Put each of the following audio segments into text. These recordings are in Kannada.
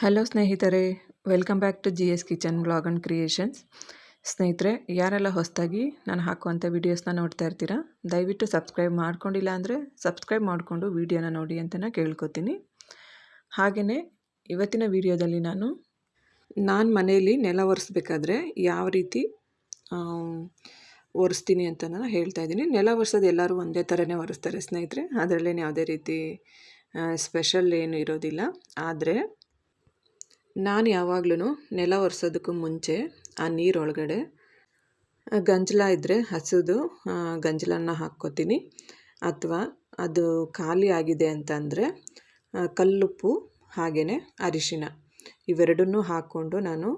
ಹಲೋ ಸ್ನೇಹಿತರೆ, welcome back to G S kitchen blog and creations. ಸ್ನೇಹಿತರೆ, ಯಾರೆಲ್ಲ ಹೊಸದಾಗಿ ನಾನು ಹಾಕುವಂಥ ವೀಡಿಯೋಸ್ನ ನೋಡ್ತಾ ಇರ್ತೀರಾ, ದಯವಿಟ್ಟು ಸಬ್ಸ್ಕ್ರೈಬ್ ಮಾಡ್ಕೊಂಡಿಲ್ಲ ಅಂದರೆ ಸಬ್ಸ್ಕ್ರೈಬ್ ಮಾಡಿಕೊಂಡು ವೀಡಿಯೋನ ನೋಡಿ ಅಂತ ಕೇಳ್ಕೊತೀನಿ. ಹಾಗೆಯೇ ಇವತ್ತಿನ ವೀಡಿಯೋದಲ್ಲಿ ನಾನು ನಾನು ಮನೆಯಲ್ಲಿ ನೆಲ ಒರೆಸ್ಬೇಕಾದ್ರೆ ಯಾವ ರೀತಿ ಒರೆಸ್ತೀನಿ ಅಂತ ನಾನು ಹೇಳ್ತಾ ಇದ್ದೀನಿ. ನೆಲ ಒರೆಸೋದು ಎಲ್ಲರೂ ಒಂದೇ ಥರನೇ ಒರೆಸ್ತಾರೆ ಸ್ನೇಹಿತರೆ. ಅದರಲ್ಲೇನು ಯಾವುದೇ ರೀತಿ ಸ್ಪೆಷಲ್ ಏನು ಇರೋದಿಲ್ಲ. ಆದರೆ ನಾನು ಯಾವಾಗ್ಲೂ ನೆಲ ಒರೆಸೋದಕ್ಕೂ ಮುಂಚೆ ಆ ನೀರೊಳಗಡೆ ಗಂಜಲ ಇದ್ದರೆ ಹಸಿದು ಗಂಜಲನ್ನ ಹಾಕ್ಕೋತೀನಿ. ಅಥವಾ ಅದು ಖಾಲಿ ಆಗಿದೆ ಅಂತಂದರೆ ಕಲ್ಲುಪ್ಪು ಹಾಗೆಯೇ ಅರಿಶಿನ ಇವೆರಡನ್ನೂ ಹಾಕ್ಕೊಂಡು ನಾನು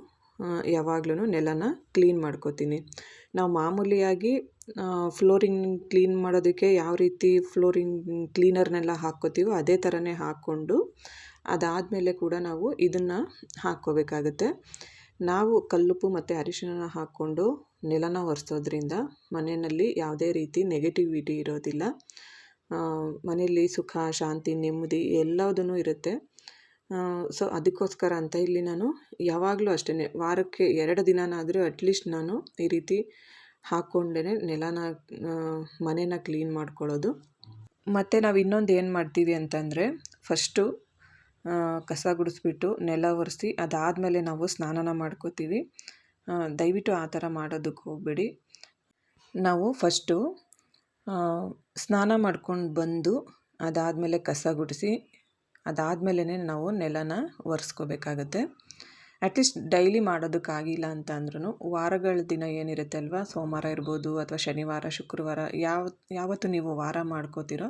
ಯಾವಾಗ್ಲೂ ನೆಲನ ಕ್ಲೀನ್ ಮಾಡ್ಕೋತೀನಿ. ನಾವು ಮಾಮೂಲಿಯಾಗಿ ಫ್ಲೋರಿಂಗ್ ಕ್ಲೀನ್ ಮಾಡೋದಕ್ಕೆ ಯಾವ ರೀತಿ ಫ್ಲೋರಿಂಗ್ ಕ್ಲೀನರ್ನೆಲ್ಲ ಹಾಕ್ಕೋತೀವೋ ಅದೇ ಥರನೇ ಹಾಕ್ಕೊಂಡು ಅದಾದಮೇಲೆ ಕೂಡ ನಾವು ಇದನ್ನು ಹಾಕ್ಕೋಬೇಕಾಗತ್ತೆ. ನಾವು ಕಲ್ಲುಪ್ಪು ಮತ್ತು ಅರಿಶಿನ ಹಾಕ್ಕೊಂಡು ನೆಲನ ಒರೆಸೋದ್ರಿಂದ ಮನೆಯಲ್ಲಿ ಯಾವುದೇ ರೀತಿ ನೆಗೆಟಿವಿಟಿ ಇರೋದಿಲ್ಲ. ಮನೆಯಲ್ಲಿ ಸುಖ, ಶಾಂತಿ, ನೆಮ್ಮದಿ ಎಲ್ಲದೂ ಇರುತ್ತೆ. ಸೊ ಅದಕ್ಕೋಸ್ಕರ ಅಂತ ಇಲ್ಲಿ ನಾನು ಯಾವಾಗಲೂ ಅಷ್ಟೇ ವಾರಕ್ಕೆ ಎರಡು ದಿನನಾದರೂ ಅಟ್ಲೀಸ್ಟ್ ನಾನು ಈ ರೀತಿ ಹಾಕ್ಕೊಂಡೇ ನೆಲನ ಮನೇನ ಕ್ಲೀನ್ ಮಾಡ್ಕೊಳ್ಳೋದು. ಮತ್ತು ನಾವು ಇನ್ನೊಂದು ಏನು ಮಾಡ್ತೀವಿ ಅಂತಂದರೆ ಫಸ್ಟು ಕಸ ಗುಡಿಸ್ಬಿಟ್ಟು ನೆಲ ಒರೆಸಿ ಅದಾದಮೇಲೆ ನಾವು ಸ್ನಾನನ ಮಾಡ್ಕೋತೀವಿ. ದಯವಿಟ್ಟು ಆ ಥರ ಮಾಡೋದಕ್ಕೆ ಹೋಗಬೇಡಿ. ನಾವು ಫಸ್ಟು ಸ್ನಾನ ಮಾಡ್ಕೊಂಡು ಬಂದು ಅದಾದಮೇಲೆ ಕಸ ಗುಡಿಸಿ ಅದಾದಮೇಲೆ ನಾವು ನೆಲನ ಒರೆಸ್ಕೋಬೇಕಾಗತ್ತೆ. ಅಟ್ಲೀಸ್ಟ್ ಡೈಲಿ ಮಾಡೋದಕ್ಕಾಗಿಲ್ಲ ಅಂತ ಅಂದ್ರೂ ವಾರಗಳ ದಿನ ಏನಿರುತ್ತೆ ಅಲ್ವಾ? ಸೋಮವಾರ ಇರ್ಬೋದು ಅಥವಾ ಶನಿವಾರ, ಶುಕ್ರವಾರ ಯಾವ, ಯಾವತ್ತು ನೀವು ವಾರ ಮಾಡ್ಕೋತಿರೋ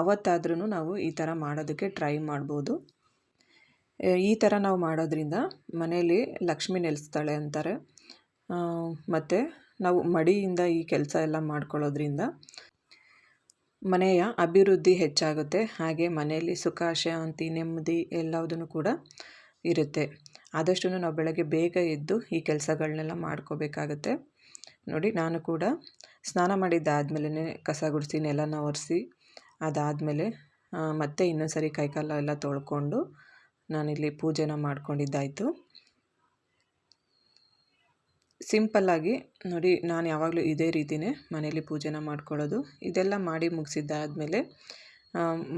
ಅವತ್ತಾದ್ರೂ ನಾವು ಈ ಥರ ಮಾಡೋದಕ್ಕೆ ಟ್ರೈ ಮಾಡ್ಬೋದು. ಈ ಥರ ನಾವು ಮಾಡೋದ್ರಿಂದ ಮನೆಯಲ್ಲಿ ಲಕ್ಷ್ಮಿ ನೆಲೆಸ್ತಾಳೆ ಅಂತಾರೆ. ಮತ್ತು ನಾವು ಮಡಿಯಿಂದ ಈ ಕೆಲಸ ಎಲ್ಲ ಮಾಡ್ಕೊಳ್ಳೋದ್ರಿಂದ ಮನೆಯ ಅಭಿವೃದ್ಧಿ ಹೆಚ್ಚಾಗುತ್ತೆ. ಹಾಗೆ ಮನೆಯಲ್ಲಿ ಸುಖ, ಶಾಂತಿ, ನೆಮ್ಮದಿ ಎಲ್ಲವುದನ್ನು ಕೂಡ ಇರುತ್ತೆ. ಆದಷ್ಟು ನಾವು ಬೆಳಗ್ಗೆ ಬೇಗ ಎದ್ದು ಈ ಕೆಲಸಗಳನ್ನೆಲ್ಲ ಮಾಡ್ಕೋಬೇಕಾಗತ್ತೆ. ನೋಡಿ, ನಾನು ಕೂಡ ಸ್ನಾನ ಮಾಡಿದ್ದಾದಮೇಲೆ ಕಸ ಗುಡಿಸಿ, ನೆಲನ ಒರೆಸಿ ಅದಾದಮೇಲೆ ಮತ್ತೆ ಇನ್ನೊಂದು ಸರಿ ಕೈಕಾಲೆಲ್ಲ ತೊಳ್ಕೊಂಡು ನಾನಿಲ್ಲಿ ಪೂಜೆನ ಮಾಡ್ಕೊಂಡಿದ್ದಾಯಿತು. ಸಿಂಪಲ್ಲಾಗಿ ನೋಡಿ, ನಾನು ಯಾವಾಗಲೂ ಇದೇ ರೀತಿಯೇ ಮನೇಲಿ ಪೂಜೆನ ಮಾಡ್ಕೊಳ್ಳೋದು. ಇದೆಲ್ಲ ಮಾಡಿ ಮುಗಿಸಿದ್ದಾದಮೇಲೆ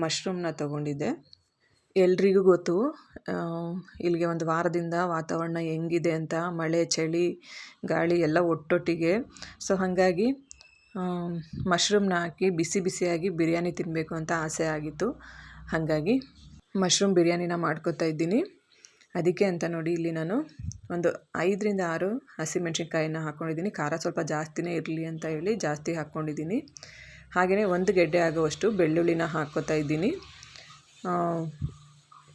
ಮಶ್ರೂಮ್ನ ತಗೊಂಡಿದ್ದೆ. ಎಲ್ರಿಗೂ ಗೊತ್ತು ಇಲ್ಲಿಗೆ ಒಂದು ವಾರದಿಂದ ವಾತಾವರಣ ಹೆಂಗಿದೆ ಅಂತ, ಮಳೆ, ಚಳಿ, ಗಾಳಿ ಎಲ್ಲ ಒಟ್ಟೊಟ್ಟಿಗೆ. ಸೊ, ಹಾಗಾಗಿ ಮಶ್ರೂಮ್ನ ಹಾಕಿ ಬಿಸಿ ಬಿಸಿಯಾಗಿ ಬಿರಿಯಾನಿ ತಿನ್ನಬೇಕು ಅಂತ ಆಸೆ ಆಗಿತ್ತು. ಹಾಗಾಗಿ ಮಶ್ರೂಮ್ ಬಿರಿಯಾನಿನ ಮಾಡ್ಕೋತಾ ಇದ್ದೀನಿ. ಅದಕ್ಕೆ ಅಂತ ನೋಡಿ ಇಲ್ಲಿ ನಾನು ಒಂದು ಐದರಿಂದ ಆರು ಹಸಿಮೆಣ್ಸಿನ್ಕಾಯಿನ ಹಾಕ್ಕೊಂಡಿದ್ದೀನಿ ಖಾರ ಸ್ವಲ್ಪ ಜಾಸ್ತಿನೇ ಇರಲಿ ಅಂತ ಹೇಳಿ ಜಾಸ್ತಿ ಹಾಕ್ಕೊಂಡಿದ್ದೀನಿ ಹಾಗೆಯೇ ಒಂದು ಗೆಡ್ಡೆ ಆಗುವಷ್ಟು ಬೆಳ್ಳುಳ್ಳಿನ ಹಾಕ್ಕೋತಾ ಇದ್ದೀನಿ.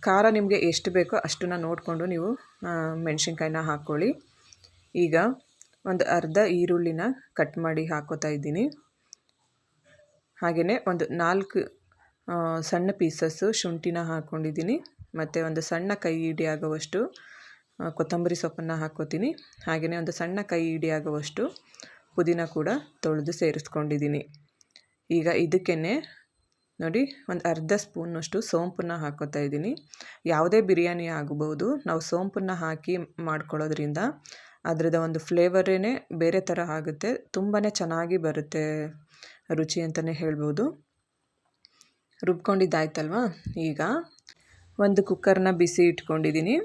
ಖಾರ ನಿಮಗೆ ಎಷ್ಟು ಬೇಕೋ ಅಷ್ಟನ್ನ ನೋಡಿಕೊಂಡು ನೀವು ಮೆಣಸಿನ್ಕಾಯಿನ ಹಾಕ್ಕೊಳ್ಳಿ ಈಗ ಒಂದು ಅರ್ಧ ಈರುಳ್ಳಿನ ಕಟ್ ಮಾಡಿ ಹಾಕ್ಕೋತಾ ಇದ್ದೀನಿ. ಹಾಗೆಯೇ ಒಂದು ನಾಲ್ಕು ಸಣ್ಣ ಪೀಸಸ್ಸು ಶುಂಠಿನ ಹಾಕ್ಕೊಂಡಿದ್ದೀನಿ ಮತ್ತು ಒಂದು ಸಣ್ಣ ಕೈ ಹಿಡಿ ಆಗುವಷ್ಟು ಕೊತ್ತಂಬರಿ ಸೊಪ್ಪನ್ನು ಹಾಕ್ಕೋತೀನಿ. ಹಾಗೆಯೇ ಒಂದು ಸಣ್ಣ ಕೈ ಹಿಡಿ ಆಗುವಷ್ಟು ಪುದೀನ ಕೂಡ ತೊಳೆದು ಸೇರಿಸ್ಕೊಂಡಿದ್ದೀನಿ. ಈಗ ಇದಕ್ಕೇ ನೋಡಿ, ಒಂದು ಅರ್ಧ ಸ್ಪೂನಷ್ಟು ಸೋಂಪನ್ನ ಹಾಕ್ಕೋತಾ ಇದ್ದೀನಿ. ಯಾವುದೇ ಬಿರಿಯಾನಿ ಆಗಬಹುದು. ನಾವು ಸೋಂಪನ್ನು ಹಾಕಿ ಮಾಡ್ಕೊಳ್ಳೋದ್ರಿಂದ ಅದರದ ಒಂದು ಫ್ಲೇವರೇ ಬೇರೆ ಥರ ಆಗುತ್ತೆ. ತುಂಬಾ ಚೆನ್ನಾಗಿ ಬರುತ್ತೆ ರುಚಿ ಅಂತಲೇ ಹೇಳ್ಬೋದು. ರುಬ್ಕೊಂಡಿದ್ದಾಯ್ತಲ್ವ? ಈಗ ಒಂದು ಕುಕ್ಕರ್ನ ಬಿಸಿ ಇಟ್ಕೊಂಡಿದ್ದೀನಿ.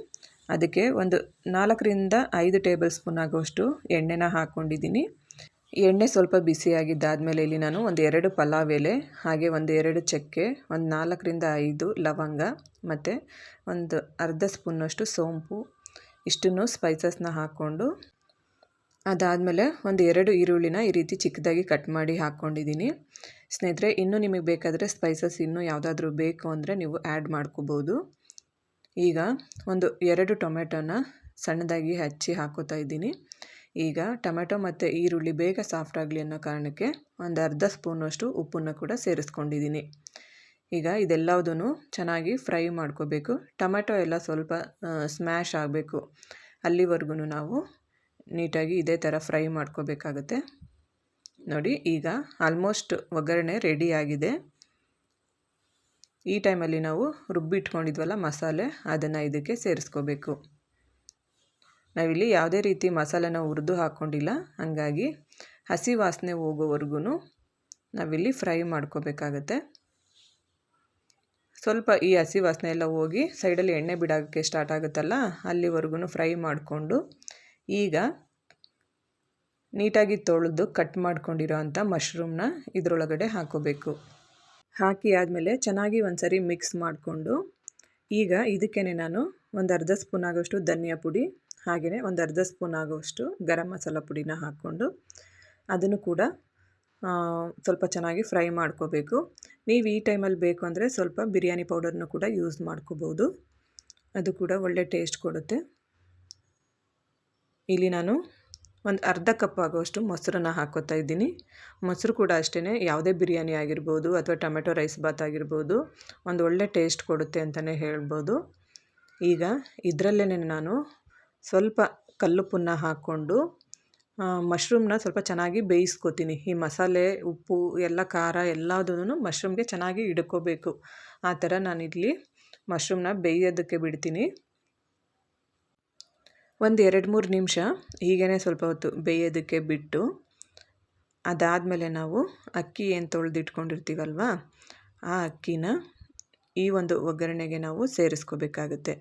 ಅದಕ್ಕೆ ಒಂದು ನಾಲ್ಕರಿಂದ ಐದು ಟೇಬಲ್ ಸ್ಪೂನ್ ಆಗುವಷ್ಟು ಎಣ್ಣೆನ ಹಾಕ್ಕೊಂಡಿದ್ದೀನಿ ಎಣ್ಣೆ ಸ್ವಲ್ಪ ಬಿಸಿಯಾಗಿದ್ದಾದಮೇಲೆ ಇಲ್ಲಿ ನಾನು ಒಂದು ಎರಡು ಪಲಾವ್ ಎಲೆ, ಹಾಗೆ ಒಂದು ಎರಡು ಚಕ್ಕೆ, ಒಂದು ನಾಲ್ಕರಿಂದ ಐದು ಲವಂಗ, ಮತ್ತು ಒಂದು ಅರ್ಧ ಸ್ಪೂನಷ್ಟು ಸೋಂಪು, ಇಷ್ಟನ್ನು ಸ್ಪೈಸಸ್ನ ಹಾಕ್ಕೊಂಡು ಅದಾದಮೇಲೆ ಒಂದು ಎರಡು ಈರುಳ್ಳಿನ ಈ ರೀತಿ ಚಿಕ್ಕದಾಗಿ ಕಟ್ ಮಾಡಿ ಹಾಕ್ಕೊಂಡಿದ್ದೀನಿ ಸ್ನೇಹಿತರೆ, ಇನ್ನೂ ನಿಮಗೆ ಬೇಕಾದರೆ ಸ್ಪೈಸಸ್ ಇನ್ನೂ ಯಾವುದಾದ್ರೂ ಬೇಕು ಅಂದರೆ ನೀವು ಆ್ಯಡ್ ಮಾಡ್ಕೋಬೋದು. ಈಗ ಒಂದು ಎರಡು ಟೊಮೆಟೊನ ಸಣ್ಣದಾಗಿ ಹಚ್ಚಿ ಹಾಕೋತಾ ಇದ್ದೀನಿ. ಈಗ ಟೊಮೆಟೊ ಮತ್ತು ಈರುಳ್ಳಿ ಬೇಗ ಸಾಫ್ಟ್ ಆಗಲಿ ಅನ್ನೋ ಕಾರಣಕ್ಕೆ ಒಂದು ಅರ್ಧ ಸ್ಪೂನಷ್ಟು ಉಪ್ಪನ್ನು ಕೂಡ ಸೇರಿಸ್ಕೊಂಡಿದ್ದೀನಿ. ಈಗ ಇದೆಲ್ಲದೂ ಚೆನ್ನಾಗಿ ಫ್ರೈ ಮಾಡ್ಕೋಬೇಕು. ಟೊಮೆಟೊ ಎಲ್ಲ ಸ್ವಲ್ಪ ಸ್ಮ್ಯಾಶ್ ಆಗಬೇಕು. ಅಲ್ಲಿವರೆಗೂ ನಾವು ನೀಟಾಗಿ ಇದೇ ಥರ ಫ್ರೈ ಮಾಡ್ಕೋಬೇಕಾಗತ್ತೆ. ನೋಡಿ, ಈಗ ಆಲ್ಮೋಸ್ಟ್ ಒಗ್ಗರಣೆ ರೆಡಿಯಾಗಿದೆ ಈ ಟೈಮಲ್ಲಿ ನಾವು ರುಬ್ಬಿಟ್ಕೊಂಡಿದ್ವಲ್ಲ ಮಸಾಲೆ, ಅದನ್ನು ಇದಕ್ಕೆ ಸೇರಿಸ್ಕೋಬೇಕು. ನಾವಿಲ್ಲಿ ಯಾವುದೇ ರೀತಿ ಮಸಾಲೆನ ಹುರಿದು ಹಾಕ್ಕೊಂಡಿಲ್ಲ ಹಾಗಾಗಿ ಹಸಿ ವಾಸನೆ ಹೋಗೋವರೆಗೂ ನಾವಿಲ್ಲಿ ಫ್ರೈ ಮಾಡ್ಕೋಬೇಕಾಗತ್ತೆ. ಸ್ವಲ್ಪ ಈ ಹಸಿ ವಾಸನೆ ಎಲ್ಲ ಹೋಗಿ ಸೈಡಲ್ಲಿ ಎಣ್ಣೆ ಬಿಡೋಕ್ಕೆ ಸ್ಟಾರ್ಟ್ ಆಗುತ್ತಲ್ಲ ಅಲ್ಲಿವರೆಗೂ ಫ್ರೈ ಮಾಡಿಕೊಂಡು ಈಗ ನೀಟಾಗಿ ತೊಳೆದು ಕಟ್ ಮಾಡ್ಕೊಂಡಿರೋ ಅಂಥ ಮಶ್ರೂಮ್ನ ಇದರೊಳಗಡೆ ಹಾಕೋಬೇಕು. ಹಾಕಿ ಆದಮೇಲೆ ಚೆನ್ನಾಗಿ ಒಂದು ಸರಿ ಮಿಕ್ಸ್ ಮಾಡಿಕೊಂಡು ಈಗ ಇದಕ್ಕೇ ನಾನು ಒಂದು ಅರ್ಧ ಸ್ಪೂನ್ ಆಗೋಷ್ಟು ಧನಿಯಾ ಪುಡಿ ಹಾಗೆಯೇ ಒಂದು ಅರ್ಧ ಸ್ಪೂನ್ ಆಗೋಷ್ಟು ಗರಂ ಮಸಾಲ ಪುಡಿನ ಹಾಕ್ಕೊಂಡು ಅದನ್ನು ಕೂಡ ಸ್ವಲ್ಪ ಚೆನ್ನಾಗಿ ಫ್ರೈ ಮಾಡ್ಕೋಬೇಕು. ನೀವು ಈ ಟೈಮಲ್ಲಿ ಬೇಕು ಅಂದರೆ ಸ್ವಲ್ಪ ಬಿರಿಯಾನಿ ಪೌಡರ್ನು ಕೂಡ ಯೂಸ್ ಮಾಡ್ಕೋಬೋದು. ಅದು ಕೂಡ ಒಳ್ಳೆ ಟೇಸ್ಟ್ ಕೊಡುತ್ತೆ. ಇಲ್ಲಿ ನಾನು ಒಂದು ಅರ್ಧ ಕಪ್ ಆಗೋಷ್ಟು ಮೊಸರನ್ನ ಹಾಕೋತಾ ಇದ್ದೀನಿ. ಮೊಸರು ಕೂಡ ಅಷ್ಟೇ ಯಾವುದೇ ಬಿರಿಯಾನಿ ಆಗಿರ್ಬೋದು ಅಥವಾ ಟೊಮೆಟೊ ರೈಸ್ ಬಾತ್ ಆಗಿರ್ಬೋದು, ಒಂದು ಒಳ್ಳೆ ಟೇಸ್ಟ್ ಕೊಡುತ್ತೆ ಅಂತಲೇ ಹೇಳ್ಬೋದು. ಈಗ ಇದರಲ್ಲೇ ನಾನು ಸ್ವಲ್ಪ ಕಲ್ಲುಪ್ಪನ್ನ ಹಾಕ್ಕೊಂಡು ಮಶ್ರೂಮ್ನ ಸ್ವಲ್ಪ ಚೆನ್ನಾಗಿ ಬೇಯಿಸ್ಕೊತೀನಿ. ಈ ಮಸಾಲೆ, ಉಪ್ಪು, ಎಲ್ಲ ಖಾರ ಎಲ್ಲದೂ ಮಶ್ರೂಮ್ಗೆ ಚೆನ್ನಾಗಿ ಹಿಡ್ಕೋಬೇಕು. ಆ ಥರ ನಾನಿಲ್ಲಿ ಮಶ್ರೂಮ್ನ ಬೇಯೋದಕ್ಕೆ ಬಿಡ್ತೀನಿ. ಒಂದು ಎರಡು ಮೂರು ನಿಮಿಷ ಹೀಗೇ ಸ್ವಲ್ಪ ಹೊತ್ತು ಬೇಯೋದಕ್ಕೆ ಬಿಟ್ಟು ಅದಾದಮೇಲೆ ನಾವು ಅಕ್ಕಿ ಏನು ತೊಳೆದಿಟ್ಕೊಂಡಿರ್ತೀವಲ್ವ, ಆ ಅಕ್ಕಿನ ಈ ಒಂದು ಒಗ್ಗರಣೆಗೆ ನಾವು ಸೇರಿಸ್ಕೋಬೇಕಾಗುತ್ತೆ.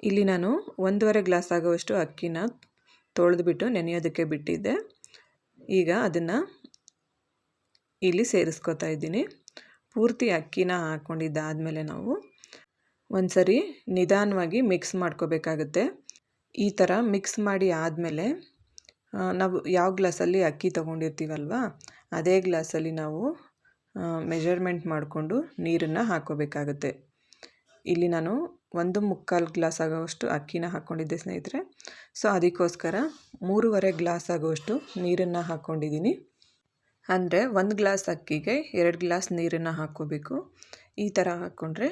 ಇಲ್ಲಿ ನಾನು ಒಂದೂವರೆ ಗ್ಲಾಸ್ ಆಗುವಷ್ಟು ಅಕ್ಕಿನ ತೊಳೆದುಬಿಟ್ಟು ನೆನೆಯೋದಕ್ಕೆ ಬಿಟ್ಟಿದ್ದೆ. ಈಗ ಅದನ್ನು ಇಲ್ಲಿ ಸೇರಿಸ್ಕೊತಾ ಇದ್ದೀನಿ. ಪೂರ್ತಿ ಅಕ್ಕಿನ ಹಾಕ್ಕೊಂಡಿದ್ದಾದಮೇಲೆ ನಾವು ಒಂದು ಸರಿ ನಿಧಾನವಾಗಿ ಮಿಕ್ಸ್ ಮಾಡ್ಕೋಬೇಕಾಗುತ್ತೆ. ಈ ಥರ ಮಿಕ್ಸ್ ಮಾಡಿ ಆದಮೇಲೆ ನಾವು ಯಾವ ಗ್ಲಾಸಲ್ಲಿ ಅಕ್ಕಿ ತೊಗೊಂಡಿರ್ತೀವಲ್ವ, ಅದೇ ಗ್ಲಾಸಲ್ಲಿ ನಾವು ಮೆಜರ್ಮೆಂಟ್ ಮಾಡಿಕೊಂಡು ನೀರನ್ನು ಹಾಕ್ಕೋಬೇಕಾಗುತ್ತೆ ಇಲ್ಲಿ ನಾನು ಒಂದು ಮುಕ್ಕಾಲು ಗ್ಲಾಸ್ ಆಗೋವಷ್ಟು ಅಕ್ಕಿನ ಹಾಕ್ಕೊಂಡಿದ್ದೆ ಸ್ನೇಹಿತರೆ. ಸೊ, ಅದಕ್ಕೋಸ್ಕರ ಮೂರುವರೆ ಗ್ಲಾಸ್ ಆಗೋವಷ್ಟು ನೀರನ್ನು ಹಾಕ್ಕೊಂಡಿದ್ದೀನಿ ಅಂದರೆ ಒಂದು ಗ್ಲಾಸ್ ಅಕ್ಕಿಗೆ ಎರಡು ಗ್ಲಾಸ್ ನೀರನ್ನು ಹಾಕ್ಕೋಬೇಕು. ಈ ಥರ ಹಾಕ್ಕೊಂಡ್ರೆ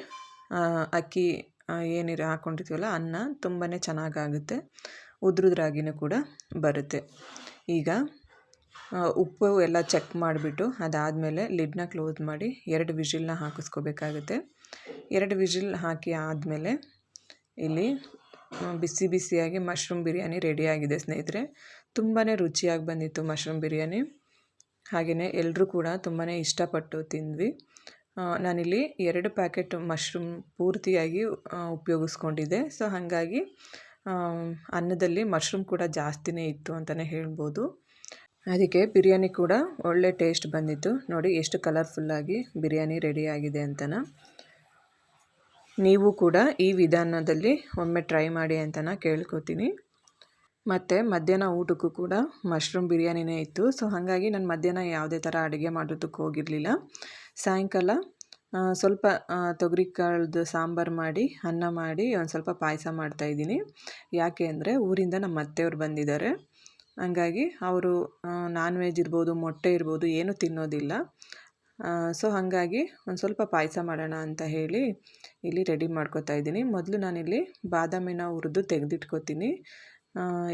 ಅಕ್ಕಿ ಏನಿರೋ ಹಾಕ್ಕೊಂಡಿರ್ತೀವಲ್ಲ ಅನ್ನ ತುಂಬಾ ಚೆನ್ನಾಗಾಗುತ್ತೆ. ಉದ್ರುದ್ರಾಗಿನೂ ಕೂಡ ಬರುತ್ತೆ. ಈಗ ಉಪ್ಪು ಎಲ್ಲ ಚೆಕ್ ಮಾಡಿಬಿಟ್ಟು ಅದಾದಮೇಲೆ ಲಿಡ್ನ ಕ್ಲೋಸ್ ಮಾಡಿ ಎರಡು ವಿಜಿಲ್ನ ಹಾಕಿಸ್ಕೋಬೇಕಾಗುತ್ತೆ. ಎರಡು ವಿಜಿಲ್ ಹಾಕಿ ಆದಮೇಲೆ ಇಲ್ಲಿ ಬಿಸಿ ಬಿಸಿಯಾಗಿ ಮಶ್ರೂಮ್ ಬಿರಿಯಾನಿ ರೆಡಿಯಾಗಿದೆ ಸ್ನೇಹಿತರೆ. ತುಂಬಾ ರುಚಿಯಾಗಿ ಬಂದಿತ್ತು ಮಶ್ರೂಮ್ ಬಿರಿಯಾನಿ. ಹಾಗೆಯೇ ಎಲ್ಲರೂ ಕೂಡ ತುಂಬಾ ಇಷ್ಟಪಟ್ಟು ತಿಂದ್ವಿ. ನಾನಿಲ್ಲಿ ಎರಡು ಪ್ಯಾಕೆಟ್ ಮಶ್ರೂಮ್ ಪೂರ್ತಿಯಾಗಿ ಉಪಯೋಗಿಸ್ಕೊಂಡಿದ್ದೆ. ಸೊ, ಹಾಗಾಗಿ ಅನ್ನದಲ್ಲಿ ಮಶ್ರೂಮ್ ಕೂಡ ಜಾಸ್ತಿನೇ ಇತ್ತು ಅಂತಲೇ ಹೇಳ್ಬೋದು. ಅದಕ್ಕೆ ಬಿರಿಯಾನಿ ಕೂಡ ಒಳ್ಳೆ ಟೇಸ್ಟ್ ಬಂದಿತ್ತು. ನೋಡಿ, ಎಷ್ಟು ಕಲರ್ಫುಲ್ಲಾಗಿ ಬಿರಿಯಾನಿ ರೆಡಿಯಾಗಿದೆ ಅಂತನ. ನೀವು ಕೂಡ ಈ ವಿಧಾನದಲ್ಲಿ ಒಮ್ಮೆ ಟ್ರೈ ಮಾಡಿ ಅಂತನ ಕೇಳ್ಕೊತೀನಿ. ಮತ್ತು ಮಧ್ಯಾಹ್ನ ಊಟಕ್ಕೂ ಕೂಡ ಮಶ್ರೂಮ್ ಬಿರಿಯಾನಿನೇ ಇತ್ತು. ಸೊ, ಹಾಗಾಗಿ ನಾನು ಮಧ್ಯಾಹ್ನ ಯಾವುದೇ ಥರ ಅಡುಗೆ ಮಾಡೋದಕ್ಕೆ ಹೋಗಿರಲಿಲ್ಲ. ಸಾಯಂಕಾಲ ಸ್ವಲ್ಪ ತೊಗರಿ ಕಾಳ್ದು ಸಾಂಬಾರು ಮಾಡಿ, ಅನ್ನ ಮಾಡಿ ಒಂದು ಸ್ವಲ್ಪ ಪಾಯಸ ಮಾಡ್ತಾಯಿದ್ದೀನಿ ಯಾಕೆ ಅಂದರೆ ಊರಿಂದ ನಮ್ಮ ಅತ್ತೆಯವ್ರು ಬಂದಿದ್ದಾರೆ. ಹಂಗಾಗಿ ಅವರು ನಾನ್ ವೆಜ್ ಇರ್ಬೋದು, ಮೊಟ್ಟೆ ಇರ್ಬೋದು ಏನೂ ತಿನ್ನೋದಿಲ್ಲ. ಸೊ ಹಾಗಾಗಿ ಒಂದು ಸ್ವಲ್ಪ ಪಾಯಸ ಮಾಡೋಣ ಅಂತ ಹೇಳಿ ಇಲ್ಲಿ ರೆಡಿ ಮಾಡ್ಕೋತಾ ಇದ್ದೀನಿ. ಮೊದಲು ನಾನಿಲ್ಲಿ ಬಾದಾಮಿನ ಹುರಿದು ತೆಗೆದಿಟ್ಕೋತೀನಿ.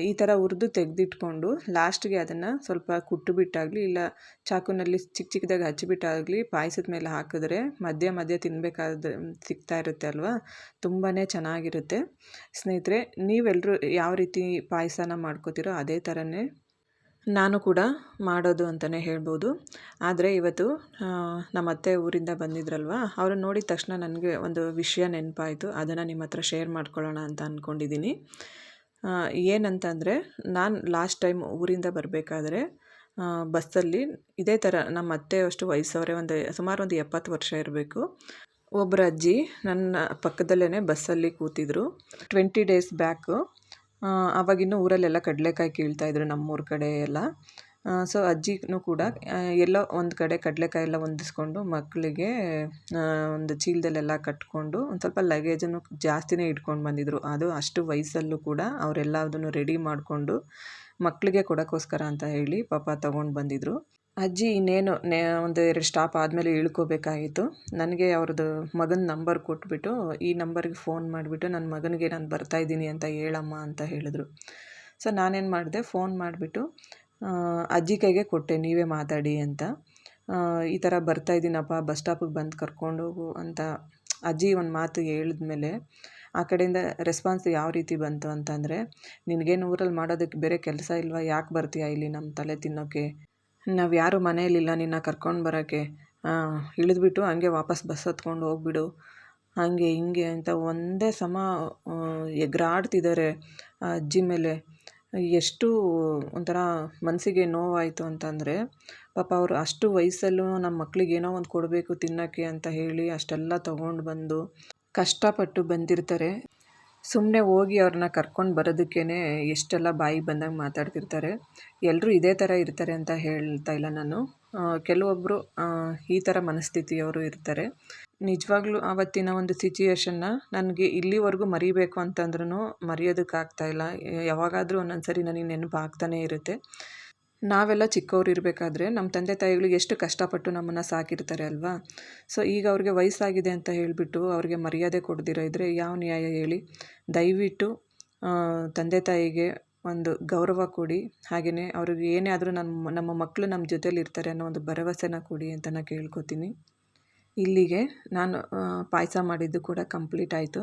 ಈ ಥರ ಹುರಿದು ತೆಗೆದಿಟ್ಕೊಂಡು ಲಾಸ್ಟ್ಗೆ ಅದನ್ನು ಸ್ವಲ್ಪ ಕುಟ್ಟುಬಿಟ್ಟಾಗಲಿ ಇಲ್ಲ ಚಾಕುನಲ್ಲಿ ಚಿಕ್ಕ ಚಿಕ್ಕದಾಗಿ ಹಚ್ಚಿಬಿಟ್ಟಾಗಲಿ ಪಾಯಸದ ಮೇಲೆ ಹಾಕಿದ್ರೆ ಮಧ್ಯ ಮಧ್ಯ ತಿನ್ನಬೇಕಾದ ಸಿಗ್ತಾ ಇರುತ್ತೆ ಅಲ್ವಾ? ತುಂಬಾ ಚೆನ್ನಾಗಿರುತ್ತೆ. ಸ್ನೇಹಿತರೆ ನೀವೆಲ್ಲರೂ ಯಾವ ರೀತಿ ಪಾಯಸನ ಮಾಡ್ಕೋತೀರೋ ಅದೇ ಥರನೇ ನಾನು ಕೂಡ ಮಾಡೋದು ಅಂತಲೇ ಹೇಳ್ಬೋದು. ಆದರೆ ಇವತ್ತು ನಮ್ಮ ಅತ್ತೆ ಊರಿಂದ ಬಂದಿದ್ರಲ್ವ? ಅವ್ರನ್ನ ನೋಡಿದ ತಕ್ಷಣ ನನಗೆ ಒಂದು ವಿಷಯ ನೆನಪಾಯಿತು. ಅದನ್ನು ನಿಮ್ಮ ಹತ್ರ ಶೇರ್ ಮಾಡ್ಕೊಳ್ಳೋಣ ಅಂತ ಅಂದ್ಕೊಂಡಿದ್ದೀನಿ ಏನಂತಂದರೆ, ನಾನು ಲಾಸ್ಟ್ ಟೈಮ್ ಊರಿಂದ ಬರಬೇಕಾದ್ರೆ ಬಸ್ಸಲ್ಲಿ ಇದೇ ಥರ ನಮ್ಮ ಅತ್ತೆ ಅಷ್ಟು ವಯಸ್ಸವರೇ ಒಂದು ಸುಮಾರು ಒಂದು ಎಪ್ಪತ್ತು ವರ್ಷ ಇರಬೇಕು. ಒಬ್ಬರ ಅಜ್ಜಿ ನನ್ನ ಪಕ್ಕದಲ್ಲೇ ಬಸ್ಸಲ್ಲಿ ಕೂತಿದ್ರು. ಟ್ವೆಂಟಿ ಡೇಸ್ ಬ್ಯಾಕು ಆವಾಗಿನ್ನೂ ಊರಲ್ಲೆಲ್ಲ ಕಡಲೆಕಾಯಿ ಕೀಳ್ತಾಯಿದ್ರು ನಮ್ಮೂರ ಕಡೆ ಎಲ್ಲ. ಸೊ ಅಜ್ಜಿನೂ ಕೂಡ ಎಲ್ಲೋ ಒಂದು ಕಡೆ ಕಡಲೆಕಾಯಿ ಎಲ್ಲ ಹೊಂದಿಸ್ಕೊಂಡು ಮಕ್ಕಳಿಗೆ ಒಂದು ಚೀಲದಲ್ಲೆಲ್ಲ ಕಟ್ಕೊಂಡು ಒಂದು ಸ್ವಲ್ಪ ಲಗೇಜನ್ನು ಜಾಸ್ತಿನೇ ಇಟ್ಕೊಂಡು ಬಂದಿದ್ದರು ಅದು ಅಷ್ಟು ವಯಸ್ಸಲ್ಲೂ ಕೂಡ ಅವರೆಲ್ಲದನ್ನು ರೆಡಿ ಮಾಡಿಕೊಂಡು ಮಕ್ಕಳಿಗೆ ಕೊಡೋಕ್ಕೋಸ್ಕರ ಅಂತ ಹೇಳಿ ಪಾಪ ತೊಗೊಂಡು ಬಂದಿದ್ದರು ಅಜ್ಜಿ ಇನ್ನೇನು, ನೇ, ಒಂದು ಎರಡು ಸ್ಟಾಪ್ ಆದಮೇಲೆ ಇಳ್ಕೋಬೇಕಾಗಿತ್ತು. ನನಗೆ ಅವ್ರದ್ದು ಮಗನ ನಂಬರ್ ಕೊಟ್ಬಿಟ್ಟು, ಈ ನಂಬರ್ಗೆ ಫೋನ್ ಮಾಡಿಬಿಟ್ಟು ನನ್ನ ಮಗನಿಗೆ ನಾನು ಬರ್ತಾಯಿದ್ದೀನಿ ಅಂತ ಹೇಳಮ್ಮ ಅಂತ ಹೇಳಿದ್ರು. ಸೊ ನಾನೇನು ಮಾಡಿದೆ ಫೋನ್ ಮಾಡಿಬಿಟ್ಟು ಅಜ್ಜಿ ಕೈಗೆ ಕೊಟ್ಟೆ, ನೀವೇ ಮಾತಾಡಿ ಅಂತ. ಈ ಥರ ಬರ್ತಾ ಇದ್ದೀನಪ್ಪ ಬಸ್ ಸ್ಟಾಪಿಗೆ ಬಂದು ಕರ್ಕೊಂಡೋಗು ಅಂತ ಅಜ್ಜಿ ಒಂದು ಮಾತು ಹೇಳಿದ್ಮೇಲೆ ಆ ಕಡೆಯಿಂದ ರೆಸ್ಪಾನ್ಸ್ ಯಾವ ರೀತಿ ಬಂತು ಅಂತಂದರೆ, ನಿನಗೇನು ಊರಲ್ಲಿ ಮಾಡೋದಕ್ಕೆ ಬೇರೆ ಕೆಲಸ ಇಲ್ವಾ, ಯಾಕೆ ಬರ್ತೀಯಾ ಇಲ್ಲಿ ನಮ್ಮ ತಲೆ ತಿನ್ನೋಕ್ಕೆ ನಾವು ಯಾರು ಮನೆಯಲ್ಲಿಲ್ಲ, ನಿನ್ನ ಕರ್ಕೊಂಡು ಬರೋಕ್ಕೆ ಇಳಿದ್ಬಿಟ್ಟು ಹಂಗೆ ವಾಪಸ್ ಬಸ್ ಹತ್ಕೊಂಡು ಹೋಗ್ಬಿಡು. ಹಾಗೆ ಹಿಂಗೆ ಅಂತ ಒಂದೇ ಸಮ ಎಗ್ರಾಡ್ತಿದ್ದಾರೆ ಅಜ್ಜಿ ಮೇಲೆ. ಎಷ್ಟು ಒಂಥರ ಮನಸ್ಸಿಗೆ ನೋವಾಯಿತು ಅಂತಂದರೆ, ಪಾಪ ಅವರು ಅಷ್ಟು ವಯಸ್ಸಲ್ಲೂ ನಮ್ಮ ಮಕ್ಳಿಗೆ ಏನೋ ಒಂದು ಕೊಡಬೇಕು ತಿನ್ನೋಕ್ಕೆ ಅಂತ ಹೇಳಿ ಅಷ್ಟೆಲ್ಲ ತೊಗೊಂಡು ಬಂದು ಕಷ್ಟಪಟ್ಟು ಬಂದಿರ್ತಾರೆ. ಸುಮ್ಮನೆ ಹೋಗಿ ಅವ್ರನ್ನ ಕರ್ಕೊಂಡು ಬರೋದಕ್ಕೇ ಎಷ್ಟೆಲ್ಲ ಬಾಯಿ ಬಂದಂಗೆ ಮಾತಾಡ್ತಿರ್ತಾರೆ. ಎಲ್ಲರೂ ಇದೇ ಥರ ಇರ್ತಾರೆ ಅಂತ ಹೇಳ್ತಾ ಇಲ್ಲ ನಾನು. ಕೆಲವೊಬ್ಬರು ಈ ಥರ ಮನಸ್ಥಿತಿಯವರು ಇರ್ತಾರೆ. ನಿಜವಾಗ್ಲೂ ಆವತ್ತಿನ ಒಂದು ಸಿಚುಯೇಷನ್ನ ನನಗೆ ಇಲ್ಲಿವರೆಗೂ ಮರಿಬೇಕು ಅಂತಂದ್ರೂ ಮರೆಯೋದಕ್ಕಾಗ್ತಾ ಇಲ್ಲ. ಯಾವಾಗಾದರೂ ಒಂದೊಂದು ಸರಿ ನನಗೆ ನೆನಪು ಆಗ್ತಾನೇ ಇರುತ್ತೆ. ನಾವೆಲ್ಲ ಚಿಕ್ಕವ್ರು ಇರಬೇಕಾದ್ರೆ ನಮ್ಮ ತಂದೆ ತಾಯಿಗಳು ಎಷ್ಟು ಕಷ್ಟಪಟ್ಟು ನಮ್ಮನ್ನು ಸಾಕಿರ್ತಾರೆ ಅಲ್ವಾ? ಸೊ ಈಗ ಅವ್ರಿಗೆ ವಯಸ್ಸಾಗಿದೆ ಅಂತ ಹೇಳಿಬಿಟ್ಟು ಅವ್ರಿಗೆ ಮರ್ಯಾದೆ ಕೊಡದಿರೋ ಇದ್ದರೆ ಯಾವ ನ್ಯಾಯ ಹೇಳಿ? ದಯವಿಟ್ಟು ತಂದೆ ತಾಯಿಗೆ ಒಂದು ಗೌರವ ಕೊಡಿ. ಹಾಗೆಯೇ ಅವ್ರಿಗೆ ಏನೇ ಆದರೂ ನಮ್ಮ ನಮ್ಮ ಮಕ್ಕಳು ನಮ್ಮ ಜೊತೇಲಿ ಇರ್ತಾರೆ ಅನ್ನೋ ಒಂದು ಭರವಸೆನ ಕೊಡಿ ಅಂತ ನಾನು ಕೇಳ್ಕೊತೀನಿ. ಇಲ್ಲಿಗೆ ನಾನು ಪಾಯಸ ಮಾಡಿದ್ದು ಕೂಡ ಕಂಪ್ಲೀಟ್ ಆಯಿತು.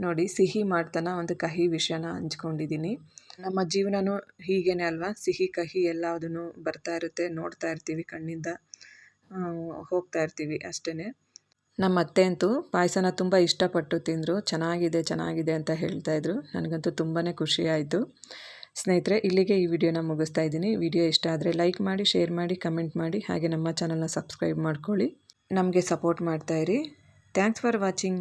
ನೋಡಿ, ಸಿಹಿ ಮಾಡ್ತಾನ ಒಂದು ಕಹಿ ವಿಷಯನ ಹಂಚ್ಕೊಂಡಿದ್ದೀನಿ. ನಮ್ಮ ಜೀವನನೂ ಹೀಗೇನೆ ಅಲ್ವಾ? ಸಿಹಿ, ಕಹಿ ಎಲ್ಲದೂ ಬರ್ತಾ ಇರುತ್ತೆ, ನೋಡ್ತಾ ಇರ್ತೀವಿ ಕಣ್ಣಿಂದ ಹೋಗ್ತಾ ಇರ್ತೀವಿ ಅಷ್ಟೇ ನಮ್ಮ ಅತ್ತೆ ಅಂತೂ ಪಾಯಸನ ತುಂಬ ಇಷ್ಟಪಟ್ಟು ತಿಂದರು. ಚೆನ್ನಾಗಿದೆ ಚೆನ್ನಾಗಿದೆ ಅಂತ ಹೇಳ್ತಾ ಇದ್ರು. ನನಗಂತೂ ತುಂಬಾ ಖುಷಿಯಾಯಿತು ಸ್ನೇಹಿತರೆ, ಇಲ್ಲಿಗೆ ಈ ವಿಡಿಯೋನ ಮುಗಿಸ್ತಾ ಇದ್ದೀನಿ. ವಿಡಿಯೋ ಇಷ್ಟ ಆದರೆ ಲೈಕ್ ಮಾಡಿ, ಶೇರ್ ಮಾಡಿ, ಕಮೆಂಟ್ ಮಾಡಿ, ಹಾಗೆ ನಮ್ಮ ಚಾನಲ್ನ ಸಬ್ಸ್ಕ್ರೈಬ್ ಮಾಡ್ಕೊಳ್ಳಿ. ನಮಗೆ ಸಪೋರ್ಟ್ ಮಾಡ್ತಾಯಿರಿ ಥ್ಯಾಂಕ್ಸ್ ಫಾರ್ ವಾಚಿಂಗ್.